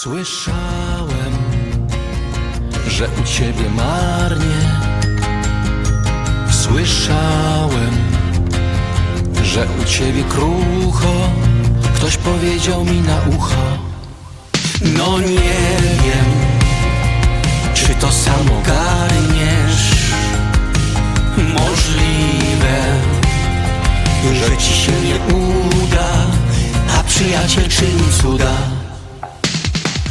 Słyszałem, że u ciebie marnie. Słyszałem, że u ciebie krucho. Ktoś powiedział mi na ucho. No nie wiem, czy to samo garniesz. Możliwe, że ci się nie uda, a przyjaciel czyni cuda.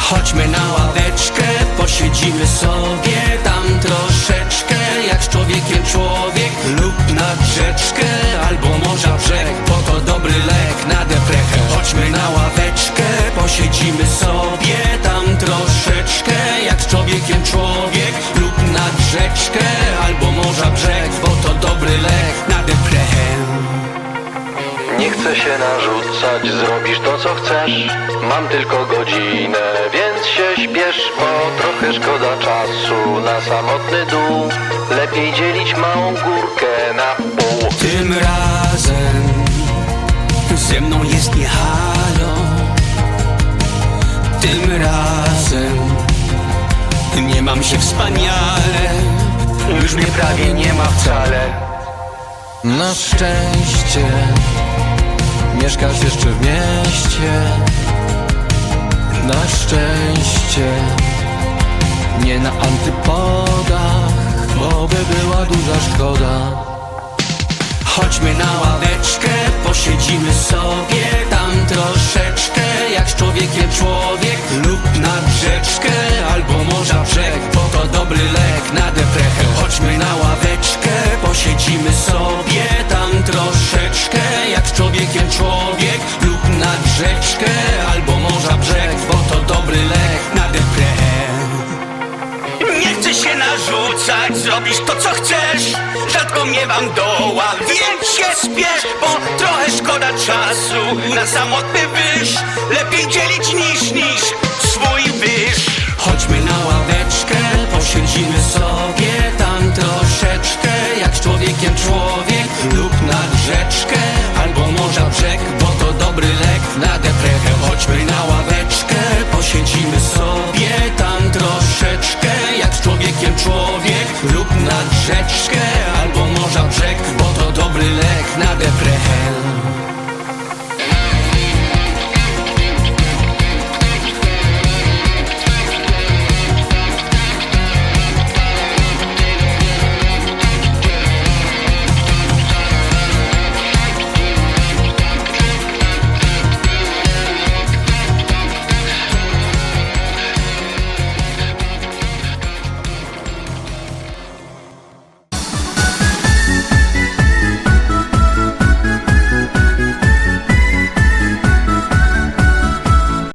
Chodźmy na ławeczkę, posiedzimy sobie tam troszeczkę. Jak z człowiekiem człowiek lub nad rzeczkę Albo morza brzeg, bo to dobry lek na deprechę. Chodźmy na ławeczkę, posiedzimy chcę się narzucać, zrobisz to co chcesz. Mam tylko godzinę, więc się śpiesz Bo trochę szkoda czasu na samotny dół. Lepiej dzielić małą górkę na pół. Tym razem ze mną jest nie halo. Tym razem nie mam się wspaniale. Już mnie prawie nie ma wcale. Na szczęście mieszkasz jeszcze w mieście. Na szczęście. Nie na antypodach Bo by była duża szkoda. Chodźmy na ławeczkę, posiedzimy sobie tam Jak z człowiekiem człowiek lub nad rzeczkę Albo morza brzeg, bo to dobry lek na chcę się narzucać, zrobisz to co chcesz. Rzadko miewam doła, więc się spiesz Bo trochę szkoda czasu na samotny wyż. Lepiej dzielić niż niż swój wyż. Chodźmy na ławeczkę, posiedzimy sobie tam troszeczkę Jak z człowiekiem człowiek rzeczkę